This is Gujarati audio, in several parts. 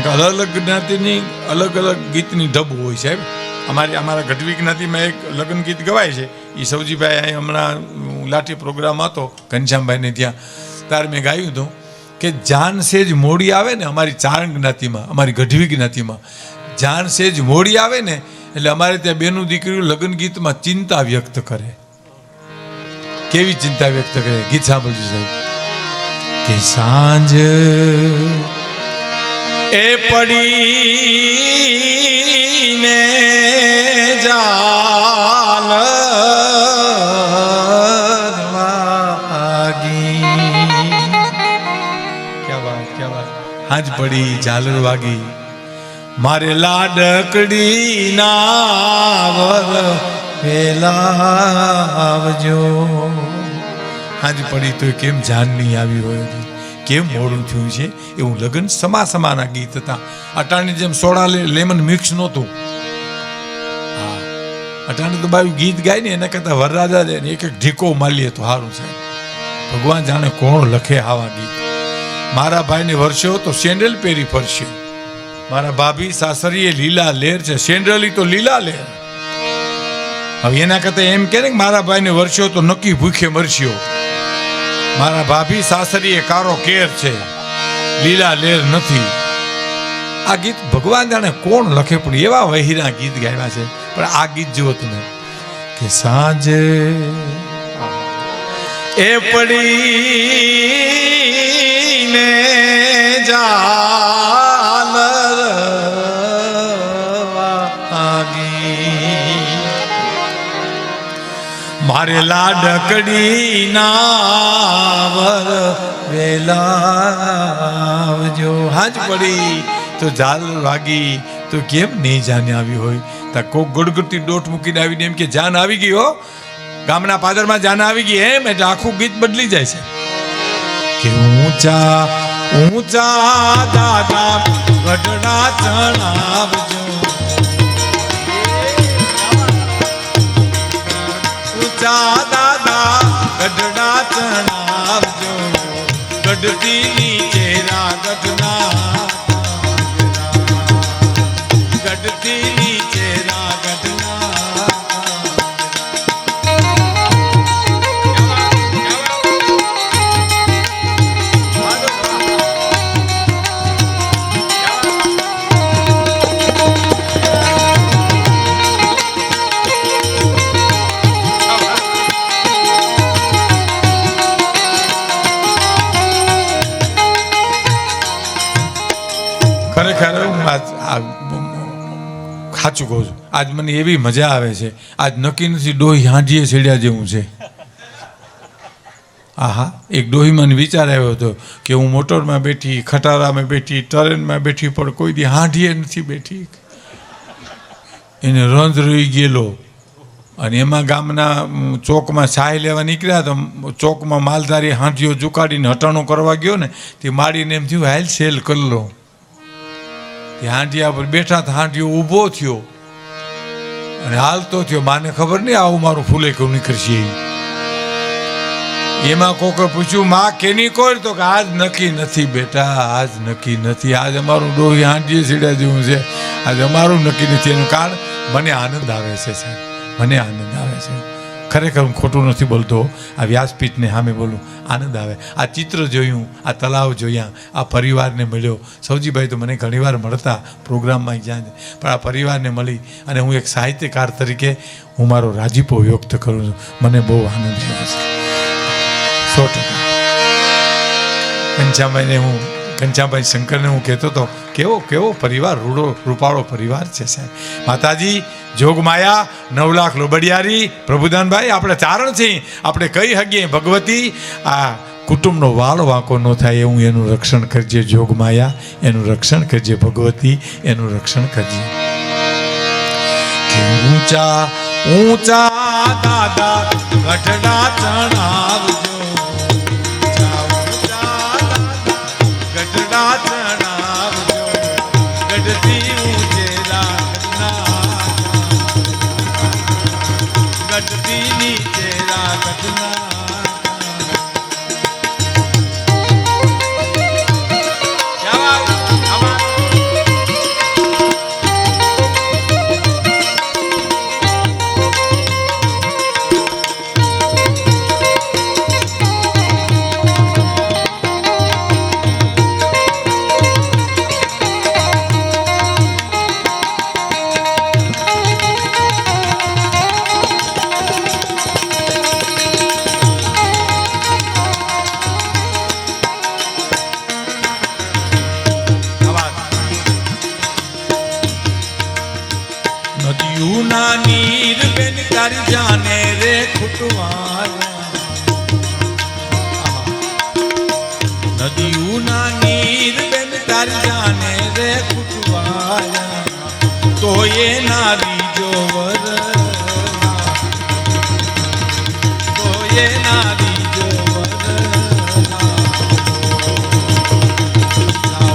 અલગ અલગ જ્ઞાતિની, અલગ અલગ ગીતની ઢબ હોય સાહેબ અમારી, અમારા ગઢવી જ્ઞાતિમાં એક લગ્ન ગીત ગવાય છે. એ સૌજીભાઈ અહીં હમણાં લાઠી પ્રોગ્રામ હતો, ઘનશ્યામભાઈને ત્યાં. ત્યારે મેં ગાયું હતું કે જાન સેજ મોડી આવે ને અમારી ચારણ જ્ઞાતિમાં, અમારી ગઢવી જ્ઞાતિમાં. જાન સેજ મોડી આવે ને એટલે અમારે ત્યાં બેનું દીકરીઓ લગ્ન ગીતમાં ચિંતા વ્યક્ત કરે. કેવી ચિંતા વ્યક્ત કરે? ગીત સાંભળજો સાહેબ. કે સાંજ એ વાત, ક્યા વાત? હાજ પડી ઝાલર વાગી. મારે લાડકડી નાવર પેલા આવજો. હાજ પડી તો કેમ જાન નહીં આવી હોય? કેમ મોડું થયું છે? એવું લગ્ન સમા સમાના ગીત હતા. અટાણી જેમ સોડા લેમન મિક્સ નહોતું. હા. અટાણે તો બાયું ગીત ગાય ને એના કરતાં વરરાજા દે એક એક ઢીકો માલીએ તો સારું છે. ભગવાન જાણે કોણ લખે આવા ગીત. મારા ભાઈને વરસ્યો તો સેન્ડલ પહેરી ફરશે. મારા ભાભી સાસરીએ લીલા લેર છે. સેન્ડલી તો લીલા લેર. હવે એના કરતા એમ કે ને મારા ભાઈને વરસ્યો તો નક્કી ભૂખે મરશ્યો મારા ભાભી સાસરીએ કારો કેર છે. લીલા લેર નથી. આ ગીત ભગવાન જાણે કોણ લખે પણ એવા વહીરા ગીત ગાયા છે. પણ આ ગીત જુઓ તમે. કે સાંજે એ પડીને જાગી મારે લાડકડી નાવર વેલાવજો. હાજ પડી. તો જાલ વાગી. તો કેમ નહીં જાને આવી હોય? તા કોક ગડગડતી દોટ મૂકીને આવીને એમ કે, જાન આવી ગઈ હો. ગામના પાદરમાં જાન આવી ગઈ એમ, એટલે આખું ગીત બદલી જાય છે. કે ઊંચા ઊંચા દાદા ગઢડા ચણાવજો. ઊંચા દાદા ગઢડા ચણાવજો. ગઢતી નીચે રાગઢના ગઢતી ખરેખર સાચું કહું છું. આજ મને એવી મજા આવે છે. આજ નક્કી નથી, ડોહી હાંડીએ છેડ્યા જેવું છે. આહા, એક ડોહી મને વિચાર આવ્યો હતો કે હું મોટરમાં બેઠી, ખટારામાં બેઠી, ટ્રેનમાં બેઠી, પણ કોઈ દી હાંઢીએ નથી બેઠી. એને રંધ રહી ગયેલો. અને એમાં ગામના ચોકમાં ચાય લેવા નીકળ્યા તો ચોકમાં માલધારી હાંઢીઓ ચુકાડીને હટાણું કરવા ગયો ને, તે માડીને એમ થયું, હાલ સેલ કરી લો. તે હાંડિયા પર બેઠા હાંડિયો ઊભો થયો અને હાલતો થયો. માને ખબર નહીં આવું મારું ફૂલે કેવું નીકળશે. એમાં. કોકે પૂછ્યું, માં, કેની કોઈ તો કે, આજ નક્કી નથી બેટા, આજ નક્કી નથી. આજ અમારું ડોહી હાંડીએ સીડા જેવું છે. આજ અમારું નક્કી નથી. એનું કારણ, મને આનંદ આવે છે સાહેબ. મને આનંદ આવે છે. ખરેખર હું ખોટું નથી બોલતો. આ વ્યાસપીઠને સામે બોલું. આનંદ આવે. આ ચિત્ર જોયું, આ તલાવ જોયા, આ પરિવારને મળ્યો. સૌજીભાઈ તો મને ઘણીવાર મળતા પ્રોગ્રામમાં જ્યાં પણ આ પરિવારને મળી અને હું એક સાહિત્યકાર તરીકે હું મારો રાજીપો વ્યક્ત કરું છું. મને બહુ આનંદ થયો છે. સો ટકા. ઘનશ્યામભાઈને હું, ઘનશ્યામભાઈ શંકરને હું કહેતો હતો કેવો કેવો પરિવાર, રૂડો, રૂપાળો પરિવાર છે સાહેબ. માતાજી જોગમાયા, નવ લાખ લોબડિયારી. પ્રભુદાનભાઈ આપણે ચારણ છીએ. આપણે કઈ હગીએ? ભગવતી, આ કુટુંબનો વાળ વાંકો ન થાય એવું એનું રક્ષણ કરજે જોગમાયા, એનું રક્ષણ કરજે ભગવતી, એનું રક્ષણ કરજે. ઊંચા ઊંચા દાદા, ગઢડા ચણાવજો ખૂટવાયા નદીઓના નીર બેન તારી જાને રે ખૂટવાયા તો એ નારી જો વરના તો એ નારી જો વરના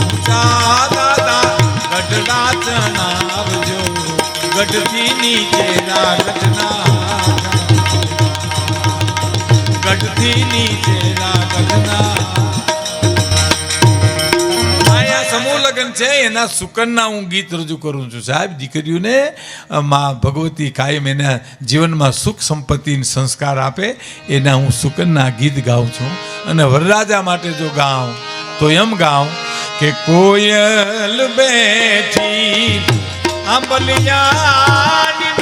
ઊંચા દાદા, ગઢડા ચણાવજો. ગઢથી નીચે ગઢના. ગઢથી નીચે સમૂહ લગ્ન છે, એના સુકનના હું ગીત રજૂ કરું છું. સાહેબ, દીકરીઓને માં ભગવતી કાયમ એના જીવનમાં સુખ સંપત્તિ સંસ્કાર આપે, એના હું સુકનના ગીત ગાઉં છું. અને વરરાજા માટે જો ગાઉં, તો એમ ગાઉં કે કોયલ બેઠી, આંબલિયાની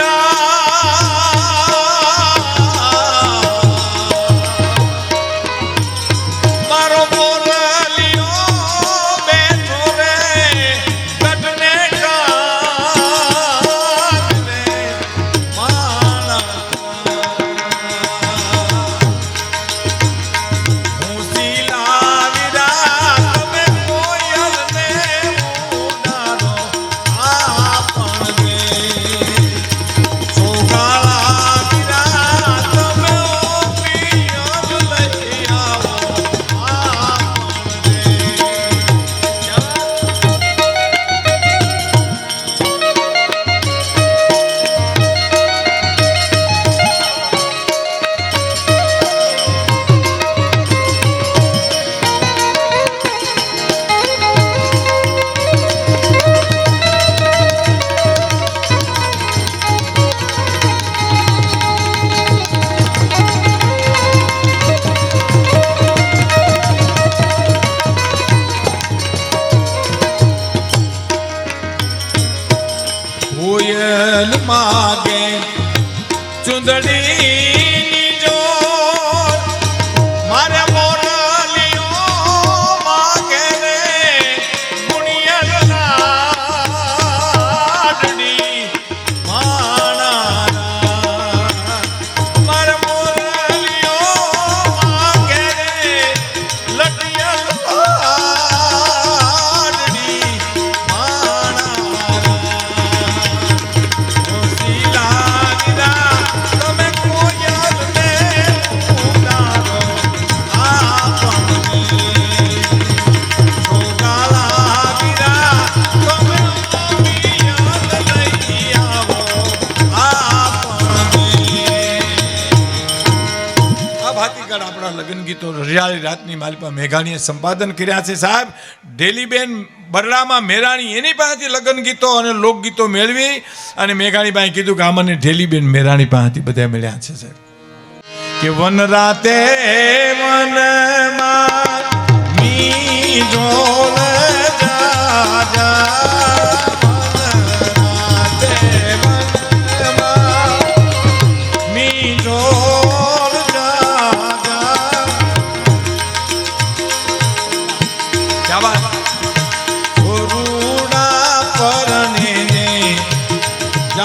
કોયલ માગે. ચુંદડીની લગ્ન ગીતો રજાળી રાતની માલિપા મેઘાણીએ સંપાદન કર્યા છે સાહેબ. ડેલીબેન બરડામાં મેરાણી એની પાસેથી લગ્ન ગીતો અને લોકગીતો મેળવી અને મેઘાણી પાસે કીધું કે આ મને ઢેલીબેન મેરાણી પાસેથી બધા મળ્યા છે સાહેબ. કે વન રાતે વનમાં મીઢોળ